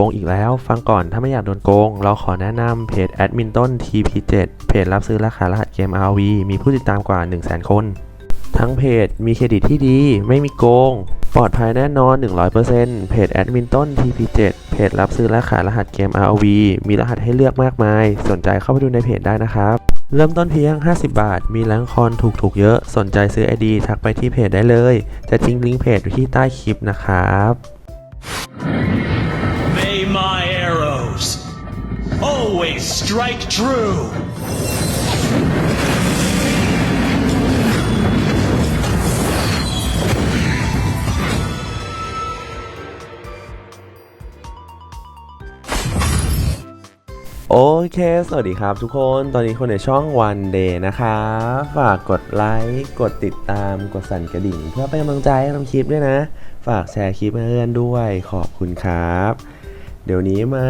โกงอีกแล้ว ฟังก่อนถ้าไม่อยากโดนโกง เราขอแนะนำเพจแอดมินต้น TP7 เพจรับซื้อราคารหัสเกม RV มีผู้ติดตามกว่า 100,000 คน ทั้งเพจมีเครดิตที่ดี ไม่มีโกง ปลอดภัยแน่นอน 100%เพจแอดมินต้น TP7 เพจรับซื้อและขารหัสเกม RV มีรหัสให้เลือกมากมาย สนใจเข้าไปดูในเพจได้นะครับ เริ่มต้นเพียง 50 บาท มีแรงคอนถูกๆเยอะ สนใจซื้อ ID ทักไปที่เพจได้เลย จะทิ้งลิงก์เพจไว้ที่ใต้คลิปนะครับ strike true. โอเค สวัสดีครับทุกคน ตอนนี้คนในช่อง One Day นะคะ ฝากกดไลค์ กดติดตาม กดสั่นกระดิ่ง เพื่อเป็นกำลังใจให้ทำคลิปด้วยนะ ฝากแชร์คลิปเพื่อนด้วย ขอบคุณครับ เดี๋ยวนี้มา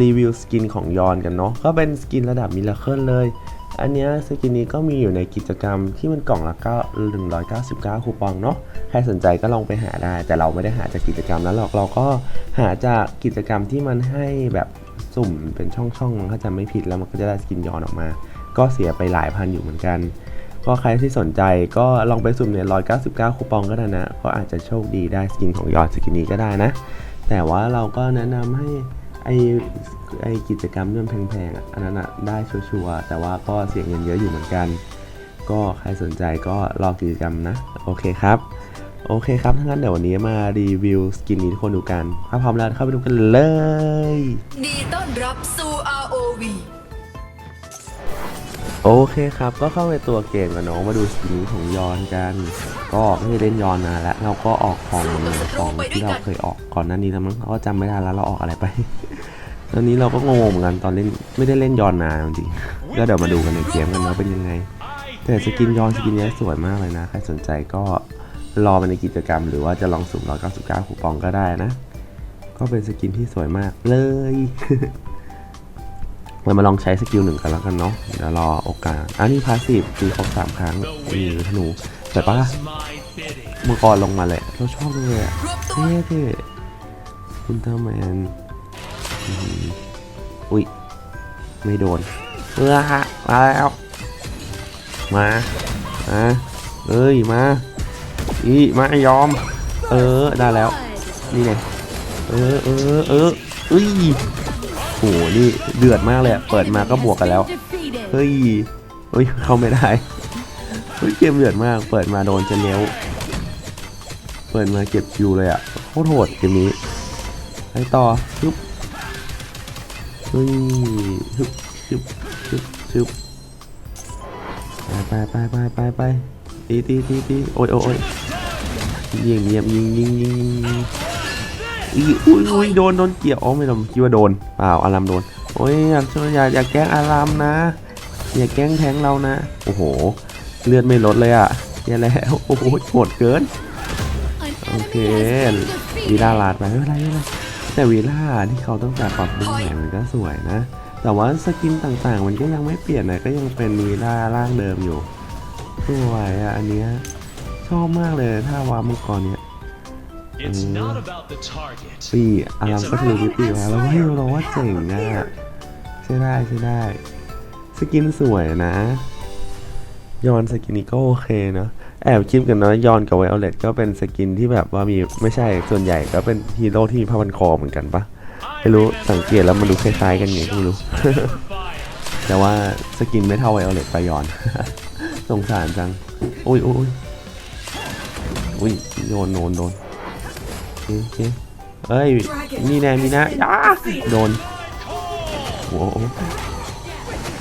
รีวิวสกินของยอนกันเนาะก็เป็นสกินระดับมิลเคิลเลย อันเนี้ยสกินนี้ก็มีอยู่ในกิจกรรมที่มันกล่องละ9 199 คูปองเนาะใครสนใจก็ลองไปหาได้ แต่เราไม่ได้หาจากกิจกรรมนั้นหรอกเราก็หาจากกิจกรรมที่มันให้แบบสุ่มเป็นช่องๆมันก็จะไม่ผิดแล้วมันก็จะได้สกินยอนออกมา ก็เสียไปหลายพันอยู่เหมือนกัน ก็ใครที่สนใจก็ลองไปสุ่มเนี่ย199 คูปองก็ได้นะ ก็อาจจะโชคดีได้สกินของยอนสกินนี้ก็ได้นะ แต่ว่าเราก็แนะนำให้ ไอไอกิจกรรมเรื่องแพงๆอะอันนั้นอะได้ชัวร์ๆแต่ว่าก็เสียเงินเยอะอยู่เหมือนกัน ก็ใครสนใจก็รอกิจกรรมนะ โอเคครับ โอเคครับถ้างั้นเดี๋ยววันนี้มารีวิวสกินนี้ทุกคนดูกันถ้าพร้อมแล้วเข้าไปดูกันเลยดีต้อนรับสู่ ROV โอเคครับ ก็เข้าไปตัวเกมกันเนาะมาดูสกินนี้ของยอนกัน ก็ไม่ได้เล่นย้อนนาแล้ว เราก็ออกของของที่เราเคยออกก่อนหน้านี้แล้วมั้งก็จำไม่ได้แล้วเราออกอะไรไป ตอนนี้เราก็งงเหมือนกันตอนเล่นไม่ได้เล่นย้อนนานจริงก็เดี๋ยวมาดูกันในเกมกันเนาเป็นยังไง แต่สกินย้อนสกินนี้สวยมากเลยนะ ใครสนใจก็รอมาในกิจกรรม หรือว่าจะลองสุ่ม199คูปองก็ได้นะ ก็เป็นสกินที่สวยมากเลยเรามาลองใช้สกิลหนึ่งกันแล้วกันเนาะเดี๋ยวรอโอกาสอันนี้พาสซีฟตีครบสามครั้งนี่ธนู แต่ปะมังกรลงมาเลยเราชอบเลยอะเท่เท่คุณเตอร์แมนอุ้ยไม่โดนเออฮะมาแล้วมามาเอ้ยมาอีมายอม เออได้แล้ว นี่ไงเออเออเออเอ้ยโหนี่เดือดมากเลยเปิดมาก็บวกกันแล้ว เฮ้ยเฮ้ย เข้าไม่ได้ เฮ้ยเกมเดือดมาก เปิดมาโดนจะเลี้ยวเปิดมาเก็บคิวเลยอะ่ะโคตรโหดเกมนี้ไปต่อชึบเฮ้ยชึบชึบชึบชึบไปไปไปไปไปไปตีตีตีตีโอ้ยโอ้ยยิงยบยิงยิงยิงยิงอีอุ้ยอุ้ยโดนโดนเกี่ยวอ๋อไม่โดนคิดว่าโดนเปล่าอารามโดนโอ้ยอยากช่วยอย่าอย่าแกล้งอารามนะอย่าแกล้งแทงเรานะโอ้โห เลือดไม่ลดเลยอะ่ะแย่แล้ว โอ้โหโหดเกิน โอเค วีล่าลาดไปไม่เป็นไรไม่เป็นไรแต่วีล่าที่เขาต้องการปรับปรุงใหม่มันก็สวยนะ แต่ว่าสกินต่างๆ มันก็ยังไม่เปลี่ยนนะก็ยังเป็นวีล่าร่างเดิมอยู่สวยอะอันเนี้ยชอบมากเลยถ้าวามังกรเนี้ย It's Mm. not about the target. ปีอารามก็ทะลุมิติมาแล้วเฮ้ยเราว่าเจ๋งอะใช่ได้ใช่ได้ สกินสวยนะ ยอนสกินนี้ก็โอเคนะ แอบคิดกันนอะยอนกับไวโอเลตก็เป็นสกินที่แบบว่ามีไม่ใช่ส่วนใหญ่ก็เป็นฮีโร่ที่มีผ้าพันคอเหมือนกันปะไม่รู้สังเกตแล้วมันดูคล้ายๆกันไงไม่รู้ แต่ว่าสกินไม่เท่าไวโอเลตไปยอน สงสารจัง อุ้ยอุ้ยอุ้ยโดนโดนโดนโอเคเอ้ยนี่แน่มีนะอ้าโดนโอ้โห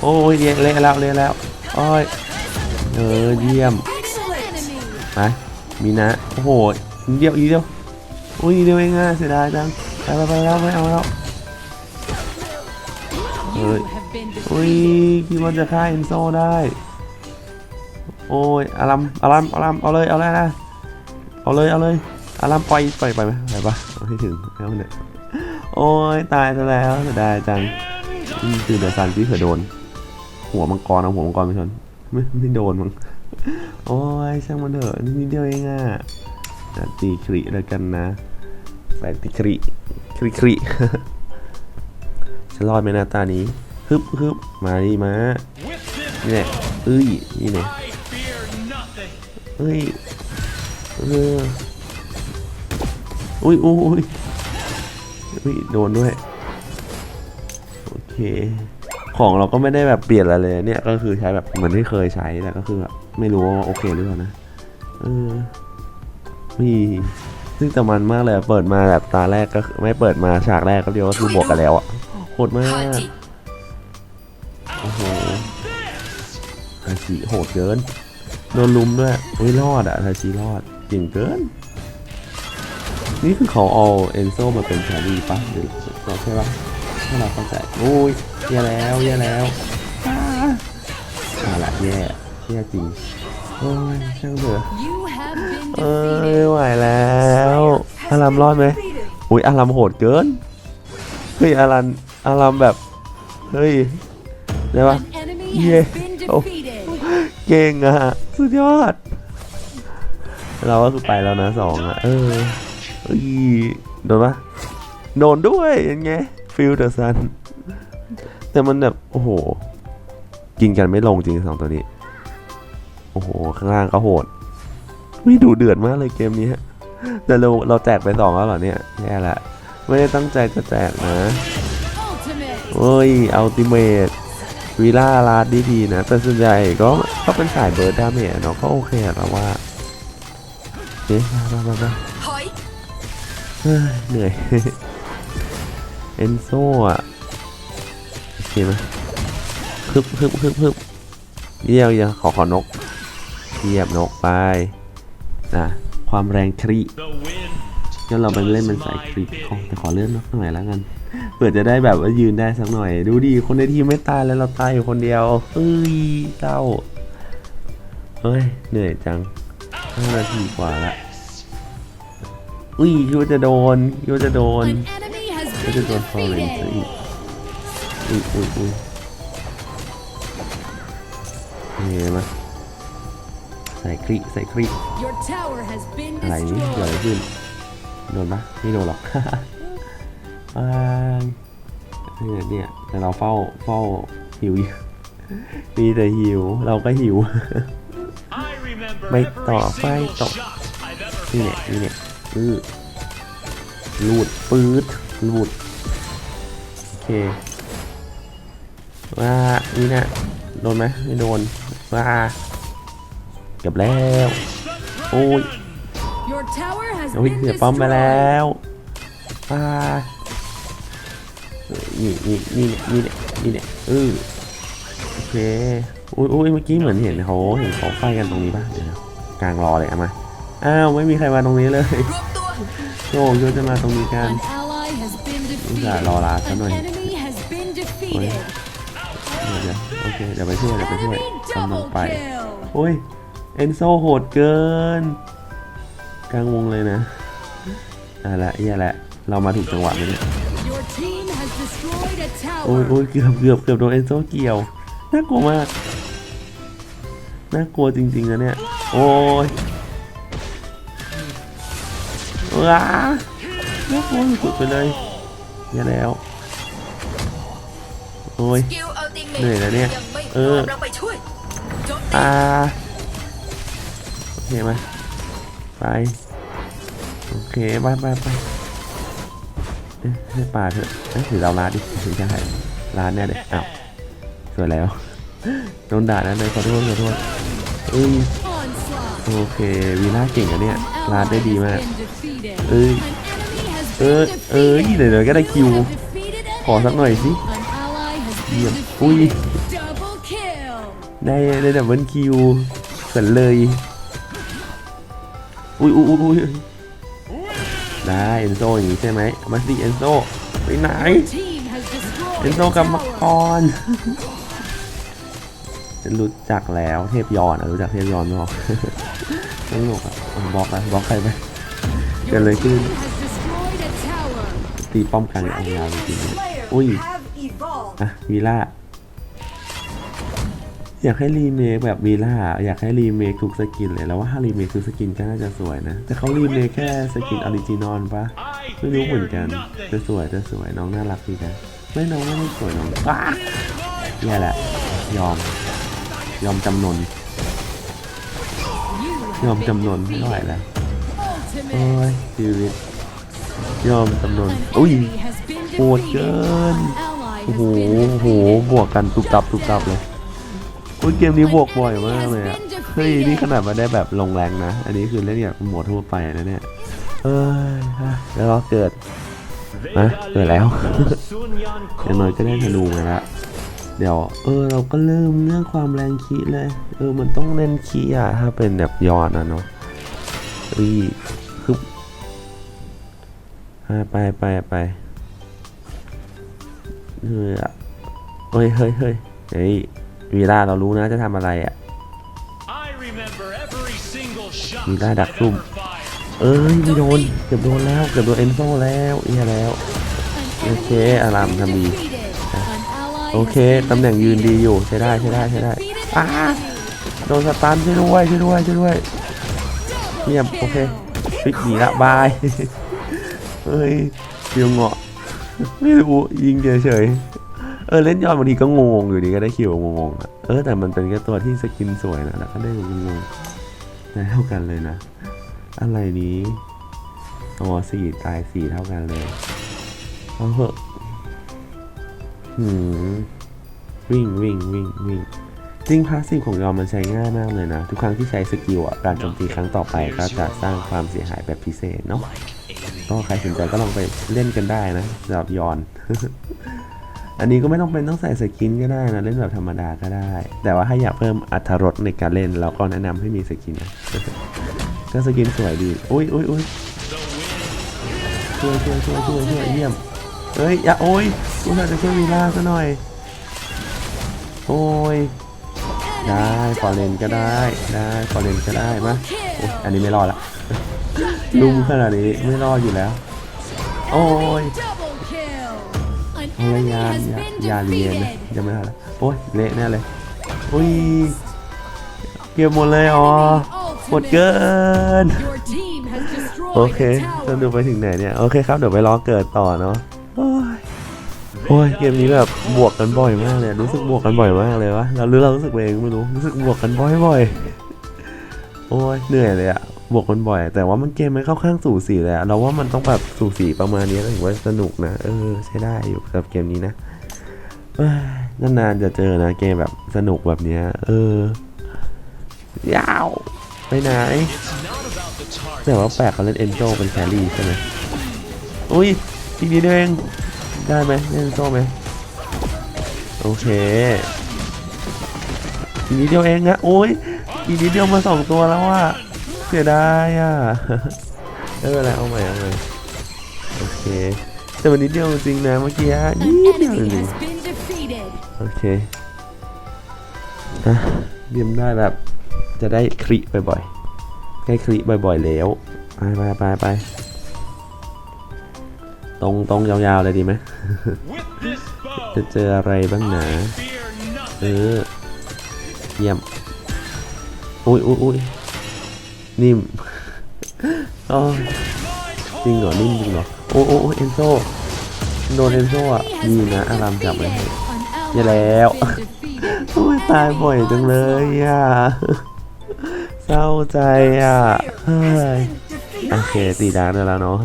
โอ้ยเละเละแล้วเละแล้วอ้อย เออเยี่ยมไปมีนะ โอ้โหเดียวอีเดียวโอ้ยเดียวเองอะเสียดายจังไปไปไปแล้วไม่เอาแล้วเอ้ยโอ้ยคิดว่าจะฆ่าเอนโซได้ โอ้ยอารัมอารัมอารัมเอาเลยเอาเลยนะเอาเลยเอาเลยอารัมปล่อยปล่อยไปไหมไปปะเอาให้ถึงแล้วเนี่ยโอ้ยตายซะแล้วเสียดายจังคือเดือะซันที่เผื่อโดน หัวมังกรเอาหัวมังกรไปชน ไม่ไม่โดนมั้งโอ้ยช่างมันเถอะนิดเดียวเองอะตีคริแล้วกันนะไปตีคริคริคริฉันรอดไหมหน้าตานี้ฮึบฮึบมาดิมานี่แหละเอ้ยนี่เนี่ยเอ้ยเอออุ้ยอุ้ยอุ้ยโดนด้วย โอเค ของเราก็ไม่ได้แบบเปลี่ยนอะไรเลยเนี่ยก็คือใช้แบบเหมือนที่เคยใช้แต่ก็คือแบบไม่รู้ว่าโอเคหรือเปล่านะเออมีซึ่งแต่มันมากเลยเปิดมาแบบตาแรกก็ไม่เปิดมาฉากแรกก็เดียวก็คือบวกกันแล้วอะโหดมากโอ้โหทาชิโหดเกินโดนลุมด้วยโอ้ยรอดอะทาชิรอดเก่งเกิน นี่คือเขาเอาเอนโซมาเป็นแครี่ปะหรือเราใช่ปะ ถ้าเราเข้าใจโอ้ยแย่แล้วแย่แล้วอ่าละแย่แย่จริงโอ้ยช่างเถอะเอ้ยไม่ไหวแล้วอารามรอดไหมอุ้ยอารามโหดเกินเฮ้ยอารันอารามแบบเฮ้ยได้ปะ An enemy Yeah. has been Oh. defeated. เก่งอะสุดยอด เราก็คือไปแล้วนะสองอะเออโดนปะโดนด้วยยังไง ฟิลเดอร์ซันแต่มันแบบ โอ้โห กินกันไม่ลงจริงสองตัวนี้ โอ้โห ข้างล่างก็โหดวิดูเดือดมากเลยเกมนี้แต่เราเราแจกไปสองแล้วเหรอเนี่ยแย่ละ ไม่ได้ตั้งใจจะแจกนะ Ultimate. เฮ้ยอัลติเมทวีล่าลาดดีดีๆนะ แต่ส่วนใหญ่ก็ก็เป็นสายเบิร์ดดาเมจเนาะก็โอเคอะเราว่าเอ๊ะมามามาเฮ้ยเหนื่อย เอนโซ่อะโอเคไหมฮึบฮึบฮึบฮึบเยี่ยวเยี่ยวขอขอนกเยียบนกไปนะความแรงครี The wind งั้นเราไปเล่นเป็นสายครีของแต่ขอเลื่อนนกหน่อยแล้วกันเผื่อจะได้แบบว่ายืนได้สักหน่อย ดูดีคนในทีมไม่ตายแล้วเราตายอยู่คนเดียวเอ้ยเศร้าเฮ้ยเหนื่อยจังห้านาทีกว่าละอุ้ยคิดว่าจะโดนคิดว่าจะโดน An enemy has คิดว่า been จะโดนฟอร์เรนซะ defeated. อีกอุ้ยอุ้ยอุ้ยเฮ้ยมาใส่ครีใส่ครี Your tower has been อะไรนี่เกิดอะไร destroyed. ขึ้นโดนปะไม่โดนหรอกอ่าเนี่ยเนี่ยแต่เราเฝ้าเฝ้าหิวอยู่มีแต่หิวเราก็หิว I remember Mày every tỏ single vai tỏ. shot I've ever นี่เนี่ย fired. นี่เนี่ยอือลูดปื๊ด ลูด โอเค ว่านี่นะโดนไหมไม่โดน ว่าเกือบแล้ว โอ้ย Your tower has โอ้ย been เสียป้อมไป destroyed. แล้วอ่านี่นี่นี่นี่เนี่ยนี่เนี่ยเออโอเคอุ้ยอุ้ยเมื่อกี้เหมือนเห็นเขาเห็นเขาไฟกันตรงนี้ป่ะเดี๋ยวนะกลางรอเลยเอามาอ้าวไม่มีใครมาตรงนี้เลยรวมตัวโอ้ยจะมาตรงนี้กัน An ally has been defeated. Dạ, lo lá cho An nó. enemy has been defeated. เดี๋ยวเดี๋ยวโอเคเดี๋ยวไปช่วยเดี๋ยวไปช่วย Enemy กำลัง double ไป kill. โอ้ยเอนโซโหดเกิน กลางวงเลยนะอะละเหี้ยละ เรามาถูกจังหวะไหมเนี่ย Your team has destroyed a โอ้ย tower. โอ้ยเกือบเกือบเกือบโดนเอนโซเกี่ยวน่ากลัวมากน่ากลัวจริงๆนะเนี่ย โอ้ยว้าน่ากลัวสุดๆไปเลย อย่าแล้ว โอ้ยกิลอัลติเมทเหนื่อยแล้วเนี่ยยังไม่พเอร้ออมเราไปช่วยโจมตีอ่าโอเคไหมไป โอเค ไปไปไปเอ๊ะให้ป่าเถอะเอ๊ะหรือเราลาดดิถึงจะให้ลาดแน่เลยอ้าวสวยแล้ว โดนด่าแล้วเลยขอโทษขอโทษเอ้ย Onslaught. โอเควีล่าเก่งอะเนี่ย An ลาด ally ได้ดี has มาก been defeated. เอ้ย An enemy has เออเอ้ยเดี๋ยวเดี๋ยวก็ได้คิว ขอสักหน่อยสิเยี่ยมอุ้ยได้ได้ดับเบิลคิวเสร็จเลย อุ้ยอุ้ยอุ้ยได้เอนโซอย่างนี้ใช่ไหมมาสิเอนโซไปไหนเอนโซกับมา tower. ก่อนฉันรู้จักแล้วเทพยอนรู้จักเทพยอนไหมบอกสนุกอะบล็อกอะบล็อกใครไปเกิดอะไรขึ้น ตีป้อมกันเอายาวจริงๆอุ้ยอะวีล่าอยากให้รีเมคแบบวีล่าอยากให้รีเมคทุกสกินเลยแล้วว่าถ้ารีเมคทุกสกินก็น่าจะสวยนะ แต่เขารีเมคแค่สกินออริจินอลปะ I ไม่รู้เหมือนกัน nothing. จะสวยจะสวยน้องน่ารักดีนะไม่น้องไม่ได้สวยน้องอ้าแย่แหละ ยอม ยอมจำนน You ยอม have จำน been นไม่ไหว defeated. แล้วโอ้ Ultimate. ยชีวิต ยอมจำนวนอุ้ยโหดเกินโอ้โหโอ้โหบวกกันตุบตับตุบตับเลยโอ้ยเกมนี้บวกบ่อยมากเลยอะเฮ้ยนี่ขนาดมาได้แบบลงแรงนะ อันนี้คือเล่นแบบโหมดทั่วไปนะเนี่ยเอ้ยแล้วเกิดฮะเกิดแล้วอย่างน้อยก็ได้ธนูมาละเดี๋ยวเออเราก็เริ่มเรื่องความแรงคีเลย เออมันต้องเล่นคีอะถ้าเป็นแบบยอดนะเนาะอุ้ย ไปไปไปเฮ้ยอะเฮ้ยเฮ้ยเฮ้ยเฮ้ยวีล่าเรารู้นะจะทำอะไรอะ I remember every single shot Vì đã đặt I've zoom. ever fired. เอ้ยไม่โดนเกือบโดนแล้วเกือบโดนเอนโซแล้วเอียแล้ว An Okay, enemy has Alam been ทำดี defeated. An ally โอ has เค been ตำแหน่งยืนดีอยู่ใช้ได้ defeated. ใช้ได้ You ใช้ have ได้ defeated อ้า an enemy. โดนสตันช่วยด้วยช่วยด้วยช่วยด้วยเงียบโอเคปิดหนีละบาย เฮ้ยเดียวเงาะไม่รู้ยิงเฉยๆเออเล่นยอดบางทีก็งงอยู่ดีก็ได้คิวงงๆเออแต่มันเป็นแค่ตัวที่สกินสวยนะแล้วก็ได้งงๆได้เท่ากันเลยนะ อะไรนี้อ๋อสี่ตายสี่เท่ากันเลยเอาเหอะหืมวิ่งวิ่งวิ่งวิ่งจริงพาสซีฟของยอมมันใช้ง่ายมากเลยนะ ทุกครั้งที่ใช้สกิลอะการโจมตีครั้งต่อไปก็จะสร้างความเสียหายแบบพิเศษเนาะ ก็ใครสนใจก็ลองไปเล่นกันได้นะสำหรับยอน อันนี้ก็ไม่ต้องเป็นต้องใส่สกินก็ได้นะ เล่นแบบธรรมดาก็ได้ แต่ว่าถ้าอยากเพิ่มอรรถรสในการเล่นเราก็แนะนำให้มีสกินนะก็สกินสวยดีอุ้ยอุ้ยอุ้ยช่วยช่วยช่วยช่วยช่วยเยี่ยมเอ้ยอย่าโอ้ยกูอยากจะช่วยวีล่าซะหน่อย โอ้ย ได้ฟอร์เรนก็ได้ ได้ฟอร์เรนก็ได้มาโอ๊ยอันนี้ไม่รอดละ ลุมขนาดนี้ไม่รอดอยู่แล้ว โอ้ย Double kill. An เอาละ enemy ยานยา been ยาเรียนนะยังไม่ทันโอ้ยเละแน่เลยอุ้ยเก็บหมดเลยอ๋อหมดเกิน โอเค a สนุกไปถึงไหนเนี่ย โอเคครับ เดี๋ยวไปรอเกิดต่อเนาะโอ้ยเกมนี้แบบบวกกันบ่อยมากเลยรู้สึกบวกกันบ่อยมากเลยวะเราหรือเรารู้สึกเองไม่รู้รู้สึกบวกกันบ่อยบ่อยๆโอ้ยเหนื่อยเลยอะ บวกกันบ่อย แต่ว่ามันเกมมันเข้าข้างสู่สีเลยอะเราว่ามันต้องแบบสู่สีประมาณนี้ถึงว่าสนุกนะ เออ ใช้ได้อยู่กับเกมนี้นะนานๆจะเจอนะเกมแบบสนุกแบบเนี้ย เออ ยาว ไปไหนแต่ว่าแปลกเขาเล่นเอนโจเป็นแครี่ใช่ไหมอุ้ยอีกนิดเดียวเองได้ไหมเล่นเอนโจไหมโอเคอีกนิดเดียวเองอะโอ้ยอีกนิดเดียวมาสองตัวแล้วอะ เสียดายอะไม่เป็นไรเอาใหม่เอาใหม่โอเค แต่มันนิดเดียวจริงนะเมื่อกี้อะ An นิดเดียว enemy จริง has been defeated. โอเคอะเรียมได้แบบจะได้คลิบ่อยๆใกล้คลิบ่อยๆแล้วไปไปไปไปตรงตรงยาวๆเลยดีไหม With this bow, จะเจออะไรบ้างหนา I fear เอ nothing. อเยี่ยมอุ้ยอุ้ยอุ้ย นิ่มจริงเหรอ นิ่มจริงเหรอโอ้โอ้โอ้เอนโซโดนเอนโซอะดีนะอารามจับไว้ให้อย่าแล้วโอ้ยตายบ่อยจังเลยอะเศร้าใจอะโอเคตีดาร์กได้แล้วเนาะ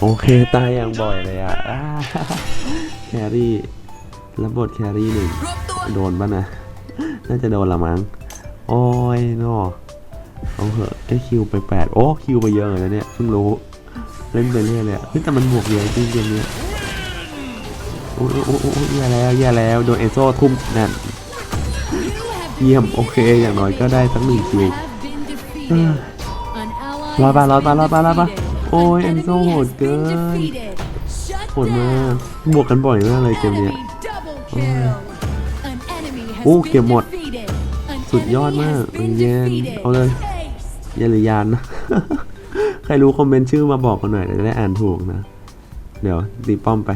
โอเคตายอย่างบ่อยเลยอะแครี่รับบทแครี่หนึ่งโดนป่ะนะ น่าจะโดนละมั้ง โอ้ยเนาะ เอาเหอะได้คิวไปแปดโอ้คิวไปเยอะเลยนะเนี่ยเพิ่งรู้เล่นไปเรื่อยเลยเฮ้ยแต่มันบวกเยอะจริงเกมเนี้ยโอ้โอ้โอ้โอ้ยแย่แล้วแย่แล้วโดนเอโซ่ทุ่มนั่นเยี่ยมโอเคอย่างน้อยก็ได้สักหนึ่งคิวรอดปะรอดปะรอดปะรอดปะโอ้ยเอนโซ enemy โหดเกินโหดมากบวกกันบ่อยมากเลยเกมเนี้ยโอ้เก็บหมด สุดยอดมากเย็นเอาเลย ยาหรือยานนะ ใครรู้คอมเมนต์ชื่อมาบอกกันหน่อยจะได้อ่านถูกนะ เดี๋ยวตีป้อมไป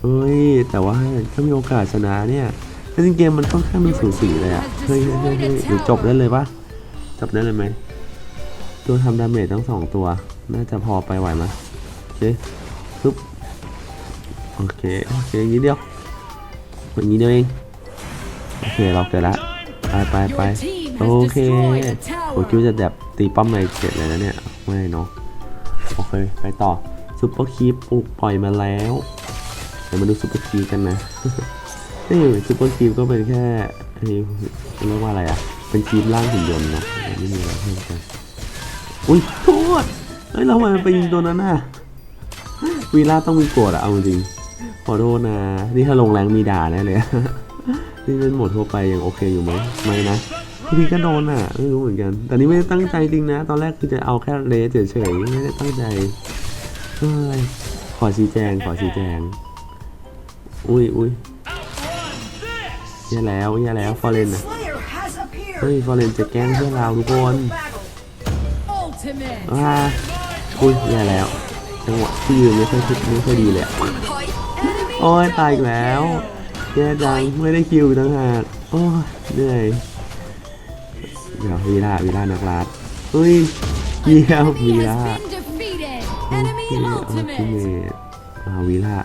เฮ้ย แต่ว่าถ้ามีโอกาสชนะเนี่ยถ้าจริงเกมมันค่อนข้างมีสูสีเลยอะเฮ้ยเฮ้ยเฮ้ยหรือจบได้เลยปะจบได้เลยไหม ตัวทำดาเมจทั้งสองตัว น่าจะพอไปไหวไหมยเคปึ๊บโอเค โอเคอย่างนี้เดียวอย่างนี้เดียวเอง โอเค เราเกิดละ ไปไปไปโอเค destroyed a โอ้คิดว่าจะแบบตีป้อมในเสร็จเลยนะเนี่ย ไม่เนาะ โอเค ไปต่อซุปเปอร์คีปปลุกปล่อยมาแล้วเดี๋ยวมาดูซุปเปอร์คีปกันนะ นี่ซุปเปอร์คีปก็เป็นแค่เรียกว่าอะไรอะ เป็นคีปร่างหุ่นยนต์นะไม่มีอะไรเพิ่มเติมอุ้ยโทษเฮ้ยเราทำไมไปยิงตัวนั้นน่ะวีล่าต้องมีโกรธอะเอาจริงขอโทษนะ นี่ถ้าลงแรงมีด่าแน่เลย นี่เป็นหมดทั่วไปยังโอเคอยู่ไหมไม่นะ พี่ก็โดนอะไม่รู้เหมือนกัน แต่นี่ไม่ได้ตั้งใจจริงนะ ตอนแรกคือจะเอาแค่เลสเฉยๆไม่ได้ตั้งใจเฮ้ยขอชี้แจงขอชี้แจง อุ้ยอุ้ยแย่แล้วแย่แล้วฟอร์เรนอะเฮ้ยฟอร์เรนจะแกล้งเพื่อนเราทุกคนอ่าอุ้ยแย่แล้วจังหวะที่ยืนไม่ค่อยไม่ค่อยดีเลยโอ้ยตายอีกแล้วแย่จังไม่ได้คิวต่างหากโอ้ยเหนื่อย เดี๋ยววีล่าวีล่านักลาดเฮ้ยเยี่ยม enemy วีล่า has been defeated. โอ Enemy เคอัลติเม ultimate. ทอ่าวีล่า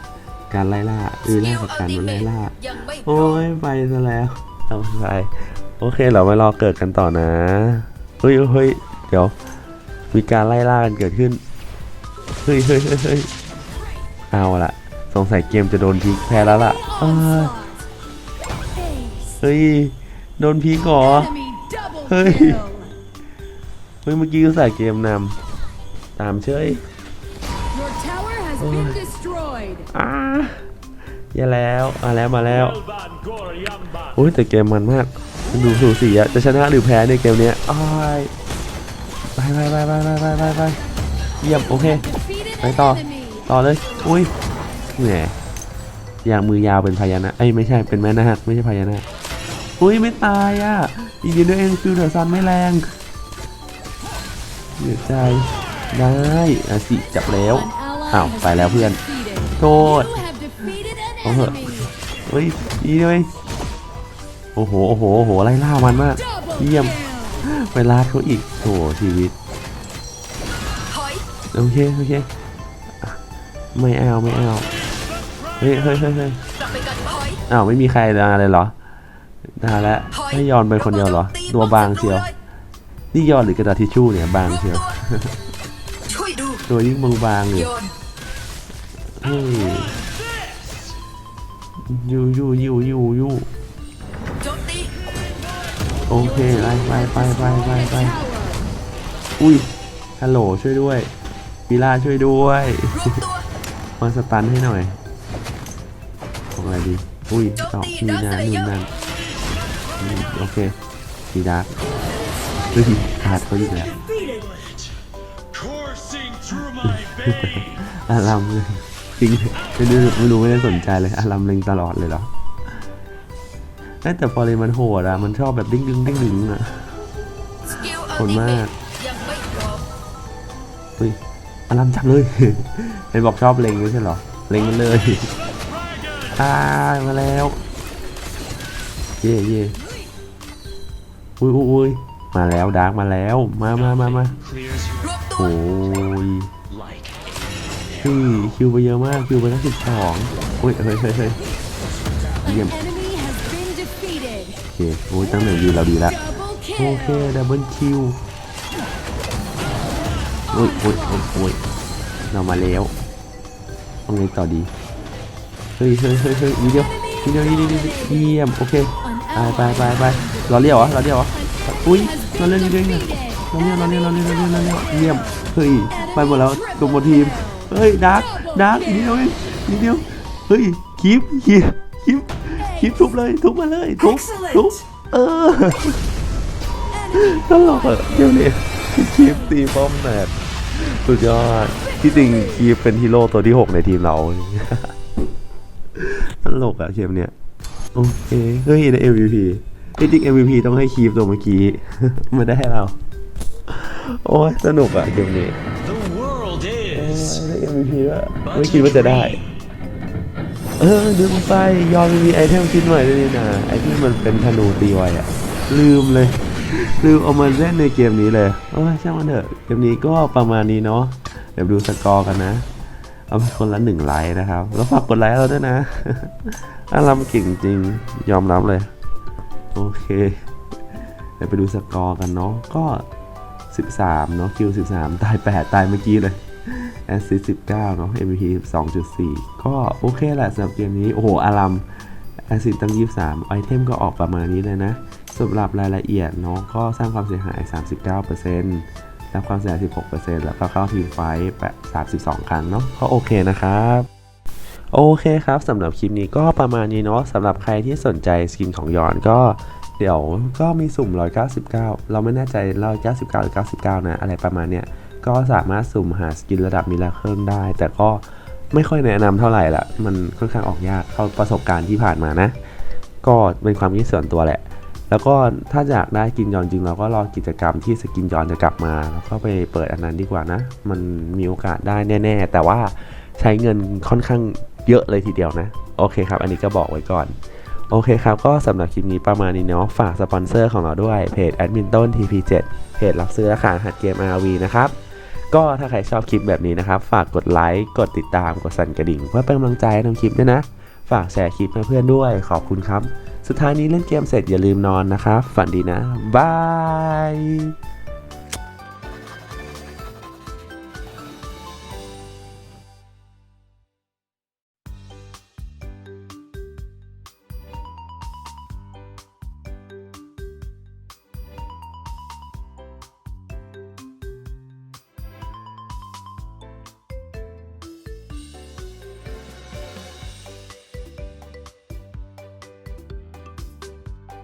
การไล่ล่าวีล่ากับการมันไล่ล่ายังไม่พโอ้ร้อมยไปซะแล้วเอาไปโอเคเรามารอเกิดกันต่อนะเฮ้ยเฮ้ยเดี๋ยวมีการไล่ล่ากันเกิดขึ้นเฮ้ยเฮ้ยเฮ้ยเฮ้ยเอาละสงสัยเกมจะโดนพีคแพ้แล้วล่ะเอ้ย Onslaught. Ace. เฮ้ยโดนพีคเหรอ Enemy double Hey. kill. เฮ้ย เมื่อกี้ก็ใส่เกมนำตามเฉย Your tower has been destroyed. อ่าอย่าแล้วมาแล้วมาแล้ว Elban Gor Yamban. โอ้ยแต่เกมมันมากดูสูสีอะจะชนะหรือแพ้ในเกมเนี้ยอ้ายไปไปไปไปไปไปไปไปเยี่ยมโอเค Defeated Đấy an to. enemy. ต่อเลย อุ้ยแหมอย่างมือยาวเป็นพญานาคเอ้ยไม่ใช่เป็นแม่นาคไม่ใช่พญานาคอุ้ยไม่ตายอะ อีกนิดเดียวเองฟิวเดอร์ซันไม่แรงเสียใจได้อาสิจับแล้วอ้าวไปแล้วเพื่อน โทษ You have defeated an Ủa hả? enemy. เฮ้ยดีเลยโอ้โหโอ้โหโอ้โหไล่ล่ามันมากเยี่ยมไปลาดเขาอีกโถชีวิตโอเคโอเคไม่เอาไม่เอาเฮ้ยเฮ้ยเฮ้ยเฮ้ยอยอ้าวไม่มีใครมาเลยเหรอ ได้แล้วถอยให้ยอนเป็นคนเดียวเหรอ ตัวบางเชียว นี่ยอนหรือกระดาษทิชชู่เนี่ยบางรวมเชียวตัวช่วยดูตัวยิ่งบางบางๆเลยโยนเฮ้ยยูยูยูยูยูโจมตีโอเคไปไปไปไปไป Destroyed a ไป tower. อุ้ยฮัลโหลช่วยด้วยวิลาช่วยด้วยรวมตัวมาสตันให้หน่อยของอะไรดี อุ้ยดอกมีนานู่นนั่นอืม โอเคมีดาร์กเฮ้ยขาดเขาอีกแล้ว Coursing through my veins. อารัมเลยจริงไม่รู้ไม่รู้ไม่ได้สนใจเลยอารัมเล็งตลอดเลยเหรอเอ้ยแต่พอเลยมันโหดอะมันชอบแบบดิ้งดึงดิ้งดึงอะสกิลอัขลอบคุณติมาเมกทยังไม่พร้อมเฮ้ยอารัมจับเลยเห็นบอกชอบเล็งไม่ใช่เหรอเล็งมันเลยอ่ามาแล้ว เย่เย่ อุ้ยอุ้ยมาแล้วดาร์กมาแล้วมามามามาโอ้ยพี่คิวไปเยอะมากคิวไปตั้งสิบสองอุ้ยเฮ้ยเฮ้ยเฮ้ย An Yum. enemy has been defeated. โอเคโอ้ยตั้งหนึ่งวิวเราดีละโอเคดับเบิลคิวโอ้ยโอ้ยโอ้ยโอ้ยเรามาแล้วเอาไงต่อดีเฮ้ยเฮ้ยเฮ้ยเฮ้ยวิดีโอวิดีโอนี่นี่นี่เยี่ยมโอเค ไปไปไปไปเราเรียวเหรอเราเรียวเหรออุ้ยเราเล่นวิดีโอเนี่ยเราเรียวเราเรียวเราเรียวเราเรียวเราเรียวเยี่ยมเฮ้ยไปหมดแล้วตัวหมดทีมเฮ้ยดาร์กดาร์กนิดเดียวเองนิดเดียวเฮ้ยคีบคีบคีบคีบทุบเลยทุบมาเลยทุบทุบเออตลกอะเดี๋ยวนี้คลิปตีป้อมแมทสุดยอดที่จริงคลิปเป็นฮีโร่ตัวที่ 6 ในทีมเราตลกอะเกมเนี้ย โอเค เฮ้ยได้ MVP ที่จริง MVP ต้องให้คีฟตัวเมื่อกี้ไม่ได้ให้เรา โอ้ยสนุกอะเกมนี้ the world โอ้ย is. ได้ MVP ด้วยไม่คิดว่าจะได้ เออลืมไปยอมมีไอเทมชิ้นใหม่ด้วยนี่นะไอที่มันเป็นธนูตีไวอะลืมเลย ลืมเอามาเล่นในเกมนี้เลยโอ้ยช่างมันเถอะเกมนี้ก็ประมาณนี้เนาะเดี๋ยวดูสกอร์กันนะ เอาไปคนละหนึ่งไลค์นะครับ แล้วฝากกดไลค์เราด้วยนะอารัมเก่งจริง ยอมรับเลย โอเคเดี๋ยวไปดูสกอร์กันเนาะ ก็ 13 เนาะคิว 13 ตาย 8 ตายเมื่อกี้เลยแอสซิส19 เนาะ MVP 2.4 ก็โอเคแหละสำหรับเกมนี้ โอ้โห อารัมแอสซิสตั้ง 23 ไอเทมก็ออกประมาณนี้เลยนะสำหรับรายละเอียดเนาะก็สร้างความเสียหาย 39% รับความเสียหาย 16%แล้วก็เข้าทีมไฟท์32 ครั้งเนาะก็โอเคนะครับโอเคครับสำหรับคลิปนี้ก็ประมาณนี้เนาะสำหรับใครที่สนใจสกินของยอนก็เดี๋ยวก็มีสุ่ม 199 เราไม่แน่ใจ 199 หรือ 99 นะ อะไรประมาณเนี้ย ก็สามารถสุ่มหาสกินระดับมิลเลอร์ได้ แต่ก็ไม่ค่อยแนะนำเท่าไหร่ละ มันค่อนข้างออกยาก เข้าประสบการณ์ที่ผ่านมานะ ก็เป็นความคิดส่วนตัวแหละ แล้วก็ถ้าอยากได้กินยอนจริงเราก็รอกิจกรรมที่สกินยอนจะกลับมา แล้วก็ไปเปิดอันนั้นดีกว่านะ มันมีโอกาสได้แน่ ๆ แต่ว่าใช้เงินค่อนข้างเยอะเลยทีเดียวนะ โอเคครับ อันนี้ก็บอกไว้ก่อนโอเคครับ ก็สำหรับคลิปนี้ประมาณนี้เนาะฝากสปอนเซอร์ของเราด้วยเพจ a d m i n t o n TP7 เพจรับซื้อและขายรหัดเกม RV นะครับ ก็ถ้าใครชอบคลิปแบบนี้นะครับ ฝากกดไลค์กดติดตามกดสั่นกระดิ่ง เพื่อเป็นกำลังใจให้ทำคลิปด้วยนะ ฝากแชร์คลิปให้เพื่อนด้วยขอบคุณครับ สุดท้ายนี้เล่นเกมเสร็จอย่าลืมนอนนะครับ ฝันดีนะบาย